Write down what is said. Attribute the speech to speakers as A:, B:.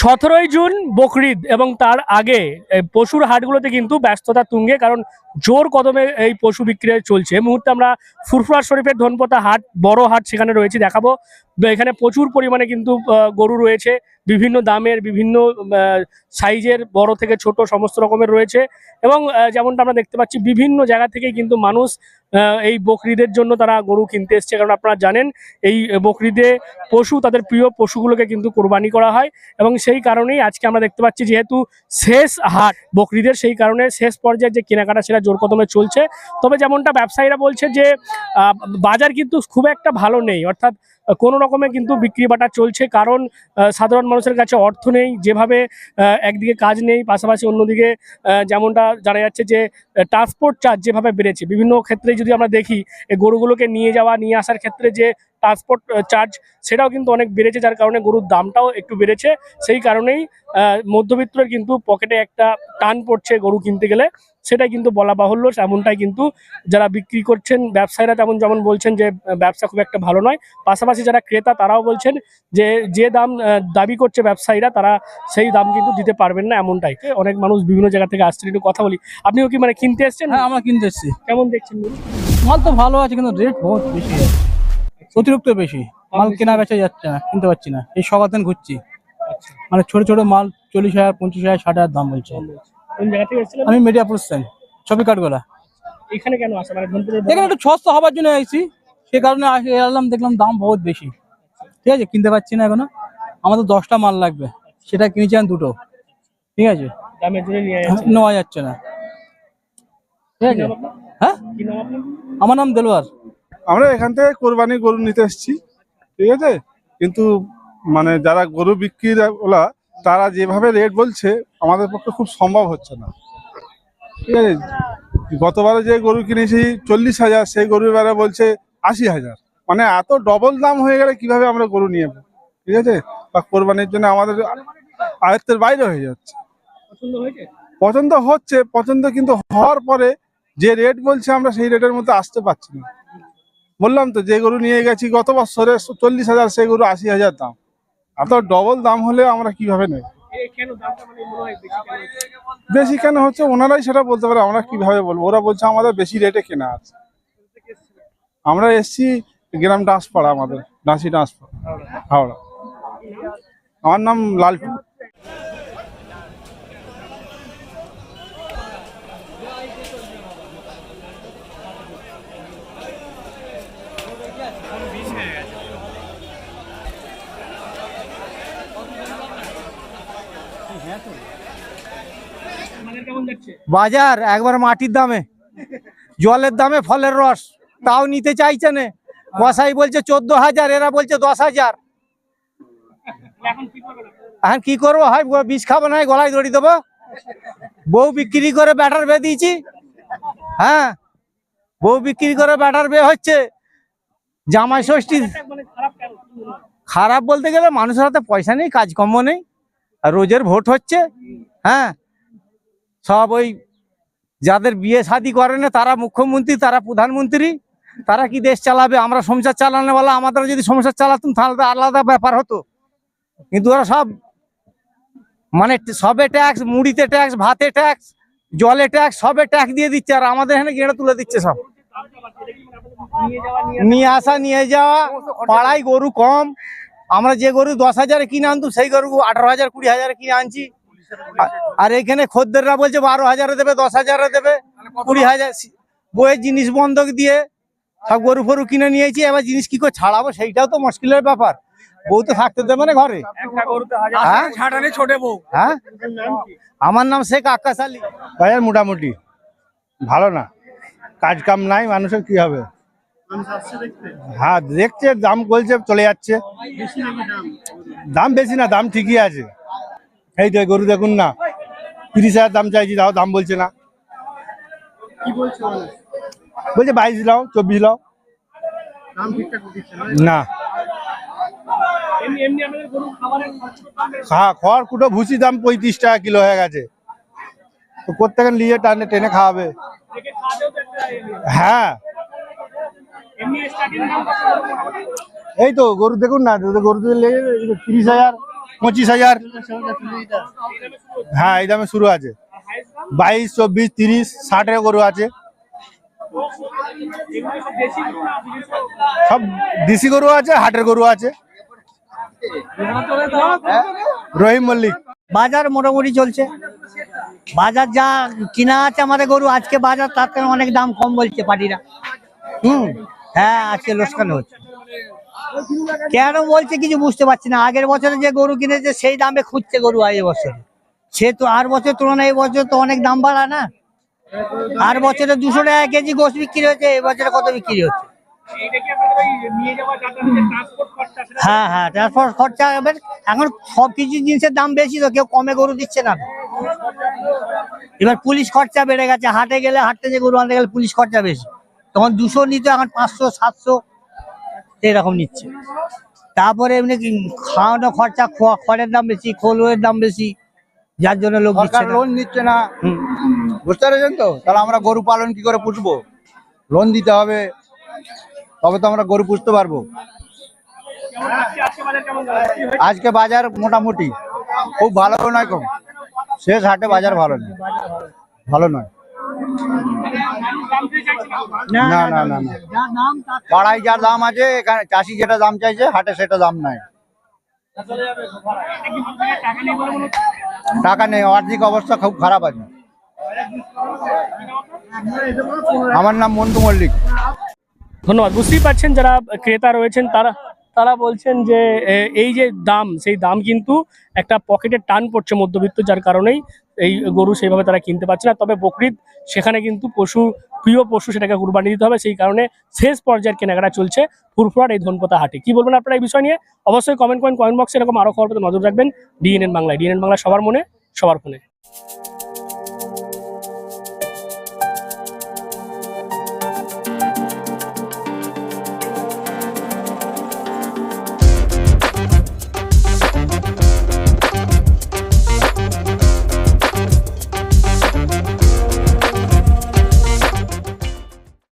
A: সতেরোই জুন বকরিদ এবং তার আগে পশুর হাটগুলোতে কিন্তু ব্যস্ততা তুঙ্গে, কারণ জোর কদমে এই পশু বিক্রি চলছে। মুহূর্তে আমরা ফুরফুরা শরীফের ধনপতা হাট, বড় হাট সেখানে রয়েছে, দেখাবো। এখানে প্রচুর পরিমাণে কিন্তু গরু রয়েছে। বিভিন্ন দামের, বিভিন্ন সাইজের, বড় থেকে ছোট সমস্ত রকমের রয়েছে। এবং যেমনটা আমরা দেখতে পাচ্ছি, বিভিন্ন জায়গা থেকে কিন্তু মানুষ এই বকরিদের জন্য তারা গরু কিনতে এসছে। কারণ আপনারা জানেন, এই বকরিদে পশু, তাদের প্রিয় পশুগুলোকে কিন্তু কোরবানি করা হয়। এবং সেই কারণেই আজকে আমরা দেখতে পাচ্ছি, যেহেতু শেষ হাট, বকরিদের সেই কারণে শেষ পর্যায়ে যে কেনাকাটা, সেটা জোর কদমে চলছে। তবে যেমনটা ব্যবসায়ীরা বলছে যে বাজার কিন্তু খুব একটা ভালো নেই। অর্থাৎ কোনো রকমে কিন্তু বিক্রি বাটা চলছে, কারণ সাধারণ মানুষের কাছে অর্থ নেই, যেভাবে একদিকে কাজ নেই, পাশাপাশি অন্যদিকে যেমনটা জানা যাচ্ছে যে ট্রান্সপোর্ট চার্জ যেভাবে বেড়েছে, বিভিন্ন ক্ষেত্রে যদি আমরা দেখি গরুগুলোকে নিয়ে যাওয়া, নিয়ে আসার ক্ষেত্রে যে ট্রান্সপোর্ট চার্জ সেটাও কিন্তু অনেক বেড়েছে যার কারণে গরুর দামটাও একটু বেড়েছে। সেই কারণেই মধ্যবিত্তের কিন্তু পকেটে একটা টান পড়ছে গরু কিনতে গেলে। সেটাই কিন্তু বলা বাহুল্য এমনটাই কিন্তু যারা বিক্রি করছেন ব্যবসায়ীরা তেমন যেমন বলছেন যে ব্যবসা খুব একটা ভালো নয়। পাশাপাশি যারা ক্রেতা তারাও বলছেন যে যে দাম দাবি করছে ব্যবসায়ীরা তারা সেই দাম কিন্তু দিতে পারবেন না এমনটাই। অনেক মানুষ বিভিন্ন জায়গা থেকে আসছেন একটু কথা বলি। আপনিও কি মানে কিনতে এসছেন?
B: হ্যাঁ আমরা কিনতে এসছি।
A: কেমন দেখছেন?
B: মাল তো ভালো আছে কিন্তু রেট বহুত বেশি আছে। অতিরিক্ত বেশি। মাল কেনা বেচা যাচ্ছে না কিনতে পারছি না। এই দিন ঘুরছি।
A: আচ্ছা।
B: মানে ছোট ছোট মাল চল্লিশ হাজার পঞ্চাশ হাজার ষাট হাজার দাম বলছে। আমি মিডিয়া প্রসেন ছবি কাঠগোলা
A: এখানে কেন আসা? মানে
B: এখানে একটু সস্তা হবার জন্য এসেছি। সে কারণে এলাম দেখলাম দাম বহুত বেশি। ঠিক আছে কিনতে পারছি না এখনও। আমাদের দশটা মাল লাগবে। সেটা কিনেছি আমি দুটো। ঠিক আছে? নেওয়া যাচ্ছে না। ঠিক আছে? হ্যাঁ? আমার নাম দেলোয়ার।
C: আমরা এখান থেকে কোরবানি গরু নিতে এসেছি, ঠিক আছে? কিন্তু মানে যারা গরু বিক্রি ওলা তারা যেভাবে রেট বলছে, আমাদের পক্ষে খুব সম্ভব হচ্ছে না। ঠিক আছে? গতবারে যে গরু কিনেছি, চল্লিশ হাজার, সেই গরু এবারে বলছে আশি হাজার। মানে এত ডবল দাম হয়ে গেলে কীভাবে আমরা গরু নিয়ে ঠিক আছে? বা কোরবানির জন্য আমাদের আয়ত্তের বাইরে হয়ে যাচ্ছে।
A: পছন্দ
C: হচ্ছে পছন্দ কিন্তু হওয়ার পরে যে রেট বলছে, আমরা সেই রেটের মধ্যে আসতে পারছি না। বললাম তো, যে গরু নিয়ে গেছি গত বছরে চল্লিশ হাজার, সেই গরু আশি হাজার দাম। এত ডবল দাম হলে আমরা কীভাবে নেব?
A: বেশি কেন হচ্ছে?
C: ওনারাই সেটা বলতে পারে, আমরা কীভাবে বলব? ওরা বলছে আমাদের বেশি রেটে কেনা আছে। আমরা এসছি গ্রাম ডাঁসপাড়া আমাদের ডাঁসি ডাঁসপাড়া হাওড়া। আমার নাম লালটু
A: আমাদের কেমন যাচ্ছে
D: বাজার একবার মাটির দামে জলের দামে ফলের রস তাও নিতে চাইছে না। কসাই বলছে চোদ্দ হাজার এরা বলছে দশ হাজার।
A: এখন কি
D: করব? হয় বিষ খাব না হয় গলায় দড়ি দেবো। বউ বিক্রি করে ব্যাটার বে দিয়েছি। হ্যাঁ বউ বিক্রি করে ব্যাটার বে হচ্ছে। জামাই ষষ্ঠী
A: মানে মনে হয়?
D: খারাপ বলতে গেলে মানুষের হাতে পয়সা নেই কাজকর্ম নেই। আর রোজের ভোট হচ্ছে হ্যাঁ? সব ওই যাদের বিয়ে শাদি করে না, তারা মুখ্যমন্ত্রী, তারা প্রধানমন্ত্রী, তারা কি দেশ চালাবে? আমরা সংসার চালানোওয়ালা আমাদের যদি সংসার চালাতাম, তাহলে আলাদা ব্যাপার হতো। কিন্তু ওরা সব মানে সবে ট্যাক্স, মুড়িতে ট্যাক্স, ভাতে ট্যাক্স, জলে ট্যাক্স, সবে ট্যাক্স দিয়ে দিচ্ছে, আর আমাদের এখানে গেড়ে তুলে দিচ্ছে সব।
A: নিয়ে
D: আসা নিয়ে যাওয়া। পাড়ায় গরু কম আমরা যে গরু দশ হাজারে কিনে আনতাম সেই গরু আঠারো হাজার কুড়ি হাজারে কিনে আনছি। আর এখানে খদ্দেররা বলছে বারো হাজারে দেবে দশ হাজারে দেবে কুড়ি হাজার বইয়ের জিনিস বন্ধক দিয়ে সব গরু ফরু কিনে নিয়েছি এবার জিনিস কি করে ছাড়াবো সেইটাও তো মুশকিলের ব্যাপার। বউ তো থাকতে দেবে না ঘরে। হ্যাঁ? হ্যাঁ
A: টাকার নাম কি
D: আমার নাম শেখ আকাশ আলী।
E: বাজার মোটামুটি। ভালো না। কাজ কাম নাই মানুষের কি হবে? হ্যাঁ দেখছে দাম বলছে চলে যাচ্ছে।
A: দাম?
E: বেশি না দাম ঠিকই আছে। এই তো গরু দেখুন না তিরিশ হাজার দাম চাইছি তাও দাম বলছে না।
A: বলছে
E: বাইশ লাও চব্বিশ লাও।
A: না।
E: খা খড় কুটো ভুসি দাম পঁয়ত্রিশ টাকা কিলো হয়ে গেছে। তো প্রত্যেকে নিয়ে টানে টেনে খাওয়াবে।
A: নিয়ে।
E: হ্যাঁ
A: এমনি স্টার্টিং দাম কত?
E: এই তো গরু দেখুন না গরু তিরিশ হাজার পঁচিশ হাজার। হ্যাঁ এই দামে শুরু আছে। বাইশ চব্বিশ তিরিশ ষাটের গরু আছে। সব দেশি গরু আছে হাটের গরু আছে। রহিম মল্লিক।
F: বাজার মোটামুটি চলছে। বাজার যা কিনা আছে আমাদের গরু আজকে বাজার তার থেকে অনেক দাম কম বলছে পার্টিরা। হুম। হ্যাঁ আজকে লোকসান হচ্ছে। কেন বলছে কিছু বুঝতে পারছি না। আগের বছরে যে গরু কিনেছে সেই দামে খুঁজছে গরু আর বছরে। সে তো আর বছর তুলনায় এই বছর তো অনেক দাম বাড়া না। আর বছরে দুশো টাকা কেজি গোস বিক্রি হচ্ছে এই বছরে কত বিক্রি হচ্ছে? হ্যাঁ হ্যাঁ ট্রান্সপোর্ট খরচা এবার এখন সব কিছু জিনিসের দাম বেশি তো কেউ কমে গরু দিচ্ছে না। এবার পুলিশ খরচা বেড়ে গেছে। হাটে গেলে হাটতে যে গরু আনতে গেলে পুলিশ খরচা বেশি। তখন দুশো নিতে এখন পাঁচশো সাতশো এরকম নিচ্ছে। তারপরে এমনি কি খাওয়ানো খরচা খড়ের দাম বেশি খোলের দাম বেশি যার জন্য লোক।
G: লোন নিচ্ছে না। বুঝতে পেরেছেন তো? তাহলে আমরা গরু পালন কি করে পুষবো? লোন দিতে হবে তবে তো আমরা গরু পুষতে পারব। আজকে বাজার মোটামুটি খুব ভালো নয় কম। শেষ হাটে বাজার ভালো নয়। ভালো নয়। না না না না পাড়ায় যা দাম আছে, এখানে চাষি যেটা দাম চাইছে, হাটে সেটা দাম নাই। টাকা নেই আর্থিক অবস্থা খুব খারাপ আছে। আমার নাম মন্টু মল্লিক।
A: ধন্যবাদ, বুঝতেই পারছেন যারা ক্রেতা রয়েছেন, তারা তারা বলছেন যে এই যে দাম, সেই দাম কিন্তু একটা পকেটে টান পড়ছে মধ্যবিত্ত, যার কারণেই এই গরু সেইভাবে তারা কিনতে পারছে না। তবে বকরিদ সেখানে কিন্তু পশু, প্রিয় পশু সেটাকে কুরবানি দিতে হবে। সেই কারণে শেষ পর্যায়ের কেনাকাটা চলছে ফুরফুরার এই ধনপতা হাটে। কি বলবেন আপনারা এই বিষয় নিয়ে? অবশ্যই কমেন্ট করেন কমেন্ট বক্সে এরকম আরও খবর নজর রাখবেন। ডিএনএন বাংলায়। ডিএনএন বাংলা সবার মনে, সবার ফোনে।